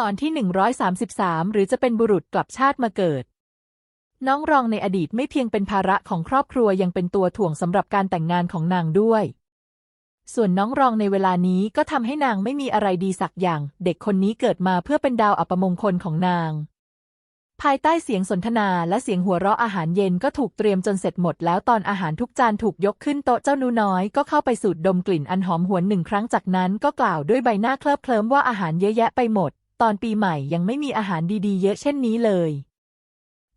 ตอนที่ 133 หรือจะเป็นบุรุษกลับชาติมาเกิด น้องรองในอดีตไม่เพียงเป็นภาระของครอบครัวยังเป็นตัวถ่วงสำหรับการแต่งงานของนางด้วย ส่วนน้องรองในเวลานี้ก็ทำให้นางไม่มีอะไรดีสักอย่าง เด็กคนนี้เกิดมาเพื่อเป็นดาวอัปมงคลของนาง ภายใต้เสียงสนทนาและเสียงหัวเราะอาหารเย็นก็ถูกเตรียมจนเสร็จหมด แล้วตอนอาหารทุกจานถูกยกขึ้นโต๊ะเจ้าหนูน้อย ก็เข้าไปสูดดมกลิ่นอันหอมหวนหนึ่งครั้งจากนั้นก็กล่าวด้วยใบหน้าเคลิบเคลิ้มว่าอาหารเยอะแยะไปหมด ตอนปีใหม่ยังไม่มีอาหารดีๆ เยอะเช่นนี้เลย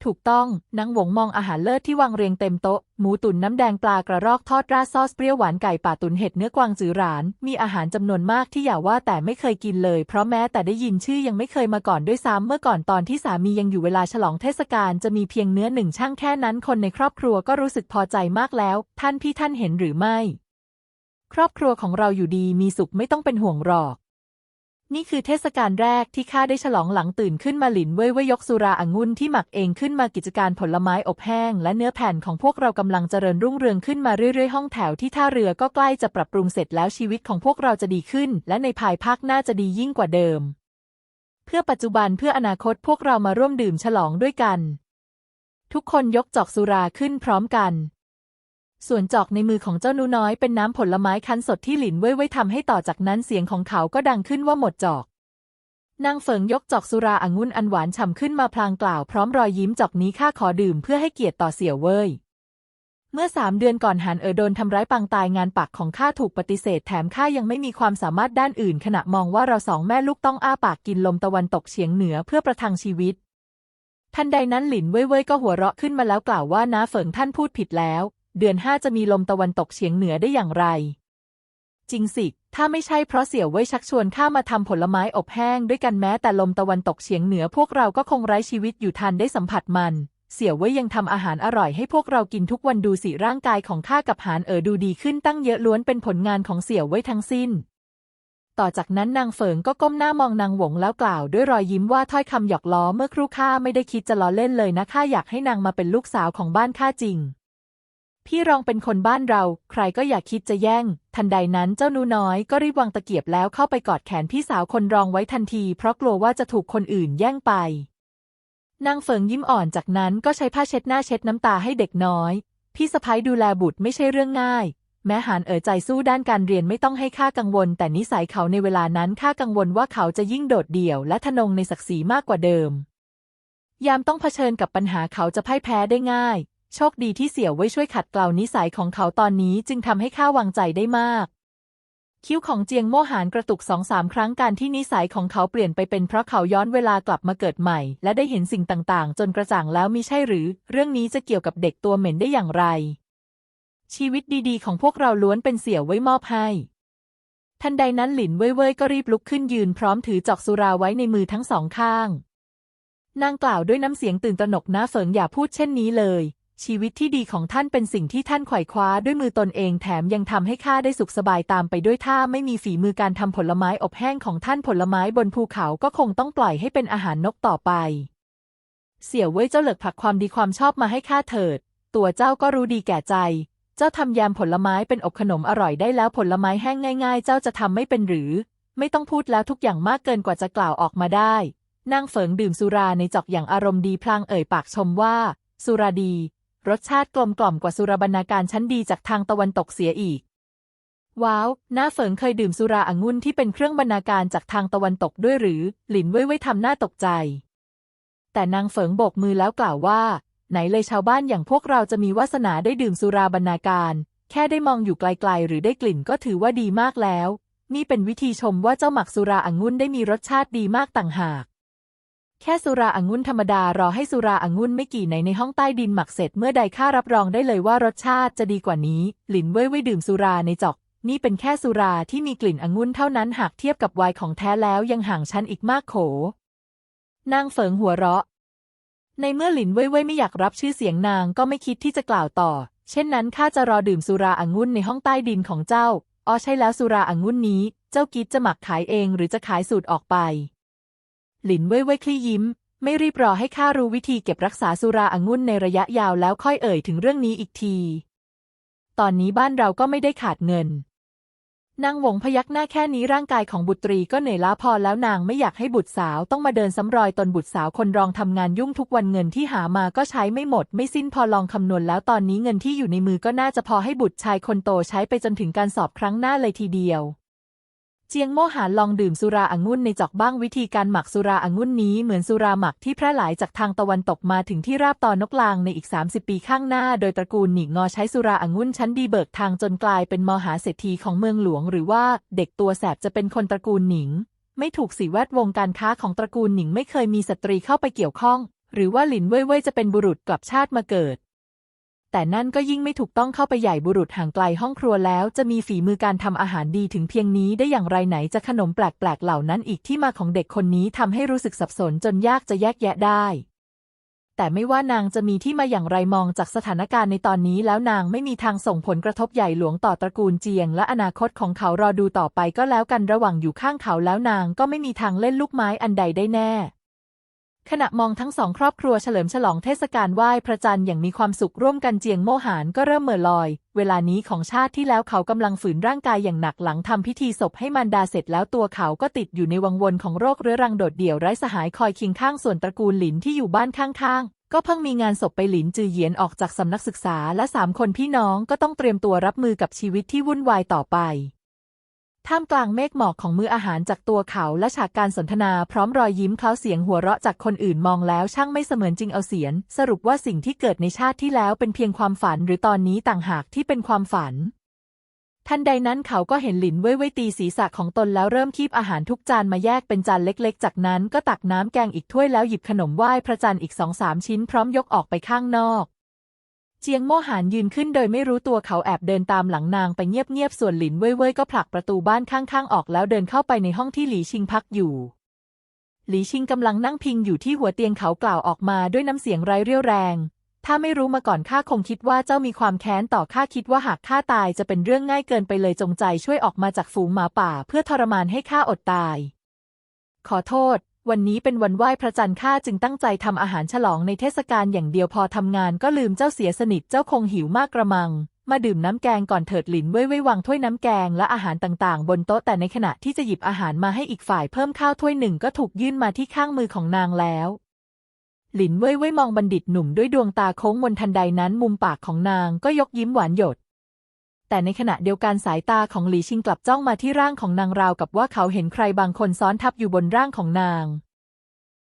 ถูกต้องนางหวงมองอาหารเลิศที่วางเรียงเต็มโต๊ะ หมูตุ๋นน้ำแดงปลากระรอกทอดราดซอสเปรี้ยวหวานไก่ป่าตุ๋นเห็ดเนื้อกวางจือหราน มีอาหารจำนวนมากที่อย่าว่าแต่ไม่เคยกินเลย เพราะแม้แต่ได้ยินชื่อยังไม่เคยมาก่อนด้วยซ้ำเมื่อก่อนตอนที่สามียังอยู่เวลาฉลองเทศกาลจะมีเพียงเนื้อหนึ่งช่างแค่นั้นคนในครอบครัวก็รู้สึกพอใจมากแล้ว ท่านพี่ท่านเห็นหรือไม่ ครอบครัวของเราอยู่ดีมีสุขไม่ต้องเป็นห่วงหรอก นี่คือเทศกาลแรกที่ข้าได้ฉลองหลังตื่นขึ้นมาหลินเว่ยเว่ยยกสุราองุ่นที่หมักเองขึ้นมากิจการผลไม้อบแห้ง และเนื้อแผ่นของพวกเรากำลังเจริญรุ่งเรืองขึ้นมาเรื่อยๆ ห้องแถวที่ท่าเรือก็ใกล้จะปรับปรุงเสร็จแล้วชีวิตของพวกเราจะดีขึ้น และในภายภาคหน้าจะดียิ่งกว่าเดิม เพื่อปัจจุบันเพื่ออนาคตพวกเรามาร่วมดื่มฉลองด้วยกัน ทุกคนยกจอกสุราขึ้นพร้อมกัน ส่วนจอกในมือของเจ้าหนูน้อยเป็นน้ำผลไม้คั้นสดที่หลินเว่ยเว่ยทำให้ต่อจากนั้นเสียงของเขาก็ดังขึ้นว่าหมดจอก นางเฟิงยกจอกสุราองุ่นอันหวานฉ่ำขึ้นมาพลางกล่าวพร้อมรอยยิ้มจอกนี้ข้าขอดื่มเพื่อให้เกียรติต่อเสี่ยวเว่ยเมื่อสามเดือนก่อนหานเอ๋อโดนทำร้ายปางตายงานปักของข้าถูกปฏิเสธแถมข้ายังไม่มีความสามารถด้านอื่น ขณะมองว่าเราสองแม่ลูกต้องอ้าปากกินลมตะวันตกเฉียงเหนือเพื่อประทังชีวิต ทันใดนั้นหลินเว่ยเว่ยก็หัวเราะขึ้นมาแล้วกล่าวว่าน้าเฟิงท่านพูดผิดแล้ว เดือนห้าจะมีลมตะวันตกเฉียงเหนือได้อย่างไร จริงสิ ถ้าไม่ใช่เพราะเสี่ยวเว่ยชักชวนข้ามาทำผลไม้อบแห้งด้วยกันแม้แต่ลมตะวันตกเฉียงเหนือพวกเราก็คงไร้ชีวิตอยู่ทันได้สัมผัสมัน เสี่ยวเว่ยยังทำอาหารอร่อยให้พวกเรากินทุกวันดูสิร่างกายของข้ากับหานเอ๋อดูดีขึ้นตั้งเยอะล้วนเป็นผลงานของเสี่ยวเว่ยทั้งสิ้นต่อจากนั้นนางเฟิงก็ก้มหน้ามองนางหวงแล้วกล่าวด้วยรอยยิ้มว่าถ้อยคำหยอกล้อเมื่อครู่ข้าไม่ได้คิดจะล้อเล่นเลยนะข้าอยากให้นางมาเป็นลูกสาวของบ้านข้าจริง พี่รองเป็นคนบ้านเรา ใครก็อย่าคิดจะแย่ง ทันใดนั้นเจ้าหนูน้อยก็รีบวางตะเกียบแล้วเข้าไปกอดแขนพี่สาวคนรองไว้ทันที เพราะกลัวว่าจะถูกคนอื่นแย่งไป นางเฟิงยิ้มอ่อนจากนั้นก็ใช้ผ้าเช็ดหน้าเช็ดน้ำตาให้เด็กน้อย พี่สะพ้ยดูแลบุตรไม่ใช่เรื่องง่าย แม้หานเอ๋อใจสู้ด้านการเรียนไม่ต้องให้ข้ากังวล แต่นิสัยเขาในเวลานั้นข้ากังวลว่าเขาจะยิ่งโดดเดี่ยว และทะนงในศักดิ์ศรีมากกว่าเดิมยามต้องเผชิญกับปัญหาเขาจะพ่ายแพ้ได้ง่าย โชคดีที่เสี่ยวไว้ช่วยขัดเกลานิสัยของเขาตอนนี้จึงทำให้ข้าวางใจได้มาก คิ้วของเจียงโมหานกระตุกสองสามครั้งการที่นิสัยของเขาเปลี่ยนไปเป็นเพราะเขาย้อนเวลากลับมาเกิดใหม่ และได้เห็นสิ่งต่างๆ จนกระจ่างแล้วมิใช่หรือ เรื่องนี้จะเกี่ยวกับเด็กตัวเหม็นได้อย่างไร ชีวิตดีๆ ของพวกเราล้วนเป็นเสี่ยวไว้มอบให้ทันใดนั้นหลินเว่ยเว่ยก็รีบลุกขึ้นยืนพร้อมถือจอกสุราไว้ในมือทั้งสองข้าง นางกล่าวด้วยน้ำเสียงตื่นตระหนกนะเฟิงอย่าพูดเช่นนี้เลย ชีวิตที่ดีของท่านเป็นสิ่งที่ท่านไขว่คว้าด้วยมือตนเองแถมยังทำให้ข้าได้สุขสบายตามไปด้วยถ้าไม่มีฝีมือการทำผลไม้อบแห้งของท่านผลไม้บนภูเขาก็คงต้องปล่อยให้เป็นอาหารนกต่อไป เสี่ยวเว่ยเจ้าเหลิกผลักความดีความชอบมาให้ข้าเถิด ตัวเจ้าก็รู้ดีแก่ใจ เจ้าทำยำผลไม้เป็นอบขนมอร่อยได้แล้วผลไม้แห้งง่าย ๆ เจ้าจะทำไม่เป็นหรือ ไม่ต้องพูดแล้วทุกอย่างมากเกินกว่าจะกล่าวออกมาได้นางเฟิงดื่มสุราในจอกอย่างอารมณ์ดีพลางเอ่ยปากชมว่า สุราดี รสชาติกลมกล่อมกว่าสุราบรรณาการชั้นดีจากทางตะวันตกเสียอีก ว้าวน้าเฟิงเคยดื่มสุราองุ่นที่เป็นเครื่องบรรณาการจากทางตะวันตกด้วยหรือ หลินเว่ยเว่ยทำหน้าตกใจ แต่นางเฟิงโบกมือแล้วกล่าวว่า ไหนเลยชาวบ้านอย่างพวกเราจะมีวาสนาได้ดื่มสุราบรรณาการ แค่ได้มองอยู่ไกลๆ หรือได้กลิ่นก็ถือว่าดีมากแล้ว นี่เป็นวิธีชมว่าเจ้าหมักสุราองุ่นได้มีรสชาติดีมากต่างหาก แค่สุราองุ่นธรรมดารอให้สุราองุ่นไม่กี่ไหนในห้องใต้ดินหมักเสร็จเมื่อใดข้ารับรองได้เลยว่ารสชาติจะดีกว่านี้ หลินเว่ยเว่ยดื่มสุราในจอก นี่เป็นแค่สุราที่มีกลิ่นองุ่นเท่านั้นหากเทียบกับไวน์ของแท้แล้วยังห่างชั้นอีกมากโข นางเฟิงหัวเราะ ในเมื่อหลินเว่ยเว่ยไม่อยากรับชื่อเสียงนางก็ไม่คิดที่จะกล่าวต่อ เช่นนั้นข้าจะรอดื่มสุราองุ่นในห้องใต้ดินของเจ้าอ๋อใช่แล้วสุราองุ่นนี้ เจ้ากิดจะหมักขายเองหรือจะขายสูตรออกไป หลินเว่ยเว่ยคลี่ยิ้ม ไม่รีบรอให้ข้ารู้วิธีเก็บรักษาสุราองุ่นในระยะยาวแล้วค่อยเอ่ยถึงเรื่องนี้อีกที ตอนนี้บ้านเราก็ไม่ได้ขาดเงินนางหวงพยักหน้าแค่นี้ร่างกายของบุตรีก็เหนื่อยล้าพอแล้วนางไม่อยากให้บุตรสาวต้องมาเดินซ้ำรอยตนบุตรสาวคนรองทำงานยุ่งทุกวันเงินที่หามาก็ใช้ไม่หมด ไม่สิ้นพอลองคำนวณแล้วตอนนี้เงินที่อยู่ในมือก็น่าจะพอให้บุตรชายคนโตใช้ไปจนถึงการสอบครั้งหน้าเลยทีเดียว เจียงโมหานลองดื่มสุราองุ่นในจอกบ้างวิธีการหมักสุราองุ่นนี้เหมือนสุราหมักที่แพร่หลายจากทางตะวันตกมาถึงที่ราบตอนนกลางในอีก 30 ปีข้างหน้า โดยตระกูลหนิงงอใช้สุราองุ่นชั้นดีเบิกทางจนกลายเป็นมหาเศรษฐีของเมืองหลวง หรือว่าเด็กตัวแสบจะเป็นคนตระกูลหนิง ไม่ถูกสีแวดวงการค้าของตระกูลหนิงไม่เคยมีสตรีเข้าไปเกี่ยวข้อง หรือว่าหลินเว่ยเว่ยจะเป็นบุรุษกลับชาติมาเกิด แต่นั่นก็ยิ่งไม่ถูกต้องเข้าไปใหญ่บุรุษห่างไกลห้องครัวแล้ว จะมีฝีมือการทำอาหารดีถึงเพียงนี้ได้อย่างไรไหนจะขนมแปลกๆเหล่านั้นอีกที่มาของเด็กคนนี้ทำให้รู้สึกสับสนจนยากจะแยกแยะได้ แต่ไม่ว่านางจะมีที่มาอย่างไรมองจากสถานการณ์ในตอนนี้แล้วนางไม่มีทางส่งผลกระทบใหญ่หลวงต่อตระกูลเจียง และอนาคตของเขารอดูต่อไปก็แล้วกันระหว่างอยู่ข้างเขาแล้วนางก็ไม่มีทางเล่นลูกไม้อันใดได้แน่ ขณะมองทั้งสองครอบครัวเฉลิมฉลองเทศกาลไหว้พระจันทร์อย่างมีความสุขร่วมกันเจียงโมหานก็เริ่มเหม่อลอย เวลานี้ของชาติที่แล้วเขากำลังฝืนร่างกายอย่างหนักหลังทำพิธีศพให้มารดาเสร็จแล้วตัวเขาก็ติดอยู่ในวังวนของโรคเรื้อรังโดดเดี่ยวไร้สหายคอยคียงข้างส่วนตระกูลหลินที่อยู่บ้านข้างๆ ก็เพิ่งมีงานศพไปหลินจือเหยียนออกจากสำนักศึกษาและสามคนพี่น้องก็ต้องเตรียมตัวรับมือกับชีวิตที่วุ่นวายต่อไป ท่ามกลางเมฆหมอกของมื้ออาหารจากตัวเขาและฉากการสนทนาพร้อมรอยยิ้มเคล้าเสียงหัวเราะจากคนอื่นมองแล้วช่างไม่เสมือนจริงเอาเสียน สรุปว่าสิ่งที่เกิดในชาติที่แล้วเป็นเพียงความฝันหรือตอนนี้ต่างหากที่เป็นความฝัน ทันใดนั้นเขาก็เห็นหลินเว่ยเว่ยตีศีรษะของตนแล้วเริ่มคีบอาหารทุกจานมาแยกเป็นจานเล็กๆ จากนั้นก็ตักน้ำแกงอีกถ้วยแล้วหยิบขนมไหว้พระจันทร์อีกสองสามชิ้นพร้อมยกออกไปข้างนอก เจียงโมหานยืนขึ้นโดยไม่รู้ตัวเขาแอบเดินตามหลังนางไปเงียบๆ ส่วนหลินเว่ยเว่ยก็ผลักประตูบ้านข้างๆ ออกแล้วเดินเข้าไปในห้องที่หลีชิงพักอยู่ หลีชิงกำลังนั่งพิงอยู่ที่หัวเตียงเขากล่าวออกมาด้วยน้ำเสียงไร้เรี่ยวแรง ถ้าไม่รู้มาก่อนข้าคงคิดว่าเจ้ามีความแค้นต่อข้าคิดว่าหากข้าตายจะเป็นเรื่องง่ายเกินไปเลยจงใจช่วยออกมาจากฝูงหมาป่า เพื่อทรมานให้ข้าอดตาย ขอโทษ วันนี้เป็นวันไหว้พระจันทร์ข้าจึงตั้งใจทำอาหารฉลองในเทศกาลอย่างเดียวพอทำงานก็ลืมเจ้าเสียสนิทเจ้าคงหิวมากกระมัง มาดื่มน้ำแกงก่อนเถิดหลินเว่ยเว่ยวางถ้วยน้ำแกงและอาหารต่างๆ บนโต๊ะแต่ในขณะที่จะหยิบอาหารมาให้อีกฝ่ายเพิ่มข้าวถ้วยหนึ่งก็ถูกยื่นมาที่ข้างมือของนางแล้วหลินเว่ยเว่ยมองบัณฑิตหนุ่มด้วยดวงตาโค้งมนทันใดนั้นมุมปากของนางก็ยกยิ้มหวานหยด แต่ในขณะเดียวกันสายตาของหลีชิงกลับจ้องมาที่ร่างของนางราวกับว่าเขาเห็นใครบางคนซ้อนทับอยู่บนร่างของนาง